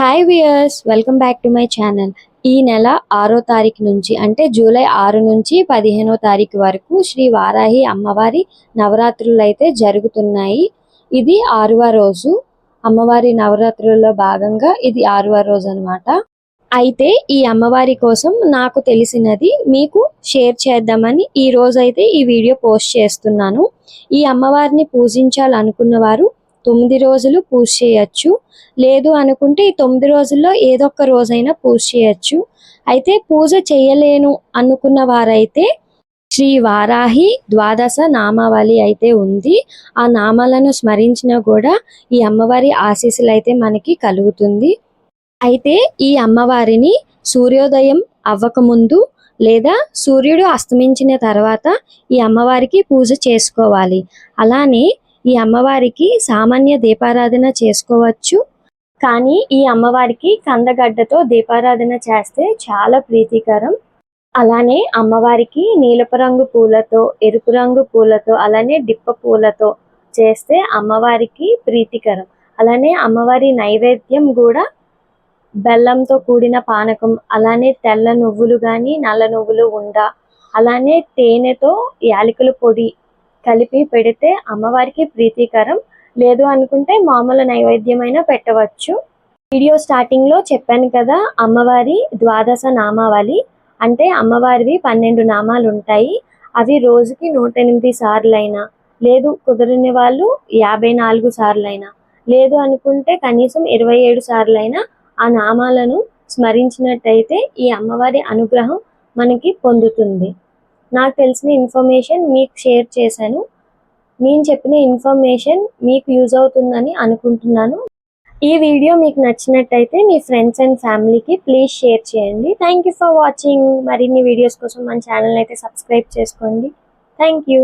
Hi viewers welcome back to my channel ఈ నెల ఆరో తారీఖు నుంచి అంటే జూలై ఆరు నుంచి పదిహేనో తారీఖు వరకు శ్రీ వారాహి అమ్మవారి నవరాత్రులు అయితే జరుగుతున్నాయి. ఇది ఆరవ రోజు. అమ్మవారి నవరాత్రుల్లో భాగంగా ఇది ఆరవ రోజు అన్నమాట. అయితే ఈ అమ్మవారి కోసం నాకు తెలిసినది మీకు షేర్ చేద్దామని ఈ రోజైతే ఈ వీడియో పోస్ట్ చేస్తున్నాను. ఈ అమ్మవారిని పూజించాలనుకున్న వారు తొమ్మిది రోజులు పూజ చేయొచ్చు. లేదు అనుకుంటే ఈ తొమ్మిది రోజుల్లో ఏదో ఒక రోజైనా పూజ చేయొచ్చు. అయితే పూజ చేయలేను అనుకున్న వారైతే శ్రీ వారాహి ద్వాదశ నామావళి అయితే ఉంది. ఆ నామాలను స్మరించినా కూడా ఈ అమ్మవారి ఆశీస్సులు అయితే మనకి కలుగుతుంది. అయితే ఈ అమ్మవారిని సూర్యోదయం అవ్వకముందు లేదా సూర్యుడు అస్తమించిన తర్వాత ఈ అమ్మవారికి పూజ చేసుకోవాలి. అలానే ఈ అమ్మవారికి సామాన్య దీపారాధన చేసుకోవచ్చు. కానీ ఈ అమ్మవారికి కందగడ్డతో దీపారాధన చేస్తే చాలా ప్రీతికరం. అలానే అమ్మవారికి నీలపు రంగు పూలతో ఎరుపు రంగు పూలతో అలానే డిప్ప పూలతో చేస్తే అమ్మవారికి ప్రీతికరం. అలానే అమ్మవారి నైవేద్యం కూడా బెల్లంతో కూడిన పానకం అలానే తెల్ల నువ్వులు కానీ నల్ల నువ్వులు ఉండ అలానే తేనెతో యాలకుల పొడి కలిపి పెడితే అమ్మవారికి ప్రీతికరం. లేదు అనుకుంటే మామూలు నైవేద్యమైన పెట్టవచ్చు. వీడియో స్టార్టింగ్లో చెప్పాను కదా అమ్మవారి ద్వాదశ నామావళి. అంటే అమ్మవారివి పన్నెండు నామాలు ఉంటాయి అవి రోజుకి నూట ఎనిమిది సార్లైనా లేదు కుదరని వాళ్ళు యాభై నాలుగు సార్లైనా లేదు అనుకుంటే కనీసం ఇరవై ఏడు సార్లైనా ఆ నామాలను స్మరించినట్టయితే ఈ అమ్మవారి అనుగ్రహం మనకి పొందుతుంది. నాకు తెలిసిన ఇన్ఫర్మేషన్ మీకు షేర్ చేశాను. నేను చెప్పిన ఇన్ఫర్మేషన్ మీకు యూజ్ అవుతుందని అనుకుంటున్నాను. ఈ వీడియో మీకు నచ్చినట్టయితే మీ ఫ్రెండ్స్ అండ్ ఫ్యామిలీకి ప్లీజ్ షేర్ చేయండి. Thank you for watching. మరిన్ని వీడియోస్ కోసం మన ఛానల్ అయితే సబ్స్క్రైబ్ చేసుకోండి. Thank you.